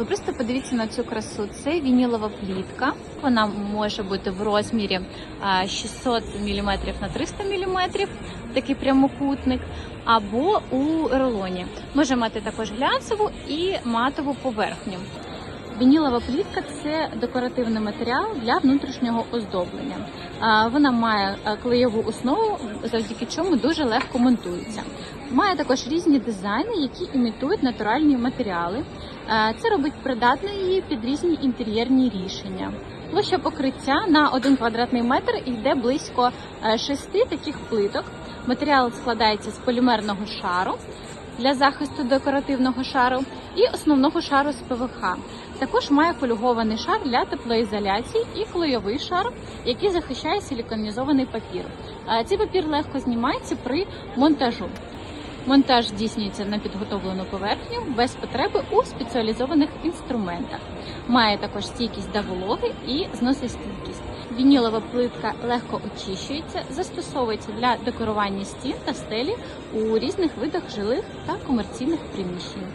Ви просто подивіться на цю красу. Це вінілова плітка. Вона може бути в розмірі 600 мм на 300 мм, такий прямокутник, або у рулоні. Може мати також глянцеву і матову поверхню. Вінілова плітка це декоративний матеріал для внутрішнього оздоблення. Вона має е, клеєву основу, завдяки чому дуже легко монтується. Має також різні дизайни, які імітують натуральні матеріали. Е, Це робить придатною її під різні інтер'єрні рішення. Площа покриття на 1 квадратний метр йде близько е, шести таких плиток. Матеріал складається з полімерного шару для захисту декоративного шару і основного шару з ПВХ. Також має фольгований шар для теплоізоляції і клейовий шар, який захищає силіконізований папір. Цей папір легко знімається при монтажу. Монтаж здійснюється на підготовлену поверхню без потреби у спеціалізованих інструментах. Має також стійкість до вологи і зносостійкість. Вінілова плитка легко очищується, застосовується для декорування стін та стелі у різних видах жилих та комерційних приміщень.